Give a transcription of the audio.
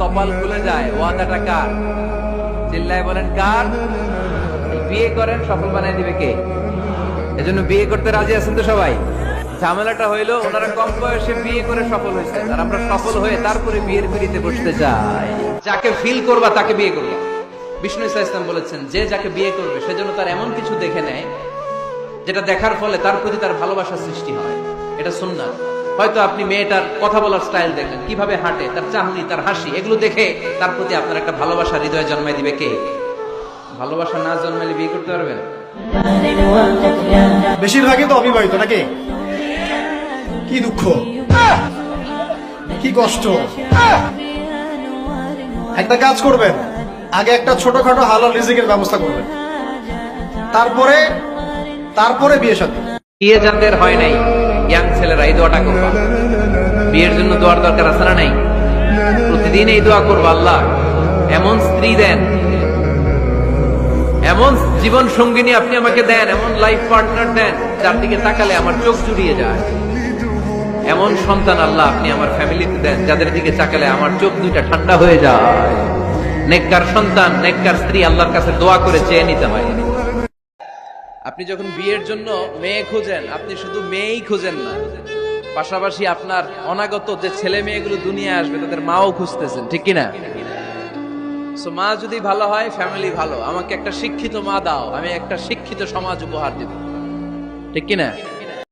কপাল খুলে যায়। ওয়াদাটা কার? চিল্লায় বলেন, কার? বিয়ে করেন, সফল বানায় দিবে কে? এজন্য বিয়ে করতে রাজি আছেন তো সবাই? ঝামেলাটা হইল, ওনারা কম বয়সে বিয়ে করে সফল হয়েছে। আর আমরা সফল হয়ে তারপরে বিয়ের পিড়িতে বসতে চাই। যাকে ফিল করবা, তাকে বিয়ে করবা। বিষ্ণু ইসা ইসলাম বলেছেন, যে যাকে বিয়ে করবে সেজন্য তার এমন কিছু দেখে নেয়, যেটা দেখার ফলে তার প্রতি তার ভালোবাসার সৃষ্টি হয়। এটা শুননা হয়তো আপনি মেয়েটার কথা বলার স্টাইল দেখেন কীভাবে হাঁটে তার চাহনি তার হাসি এগুলো দেখে তার প্রতি আপনার একটা ভালোবাসা হৃদয়ে জন্মাই দিবে কে? ভালোবাসা না জন্মাইলে বিয়ে করতে পারবেন? বেশিরভাগই তো অবিবাহিত নাকি? কি দুঃখ। কি কষ্ট। একটা কাজ করবেন আগে একটা ছোটখাটো হালাল রিজিকের ব্যবস্থা করবেন। তারপরে তারপরে বিয়ে সাথে বিয়ে যাদের হয় নাই ইয়াং ছেলেরা এই দোয়াটা করবা। বিয়ের জন্য দোয়ার দরকার আছে না নাই? প্রতিদিন এই দোয়া করব আল্লাহ। এমন স্ত্রী দেন। এমন জীবন সঙ্গিনী আপনি আমাকে দেন, এমন লাইফ পার্টনার দেন, যার দিকে তাকালে আমার চোখ জুড়িয়ে যায়। এমন সন্তান আল্লাহ আপনি আমার ফ্যামিলিতে দেন, যাদের দিকে তাকালে আমার চোখ দুইটা ঠান্ডা হয়ে যায়। নেককার সন্তান, নেককার স্ত্রী আল্লাহর কাছে দোয়া করে চেয়ে নিতে হয়। আপনি যখন বিয়ের জন্য মেয়ে খুঁজেন, আপনি শুধু মেয়েই খুঁজেন না। পাশাপাশি আপনার অনাগত যে ছেলে মেয়েগুলো দুনিয়া আসবে, তাদের মাও খুঁজতেছেন, ঠিক কিনা? সো মা যদি ভালো হয় ফ্যামিলি ভালো। আমাকে একটা শিক্ষিত মা দাও, আমি একটা শিক্ষিত সমাজ উপহার দেব। ঠিক কিনা?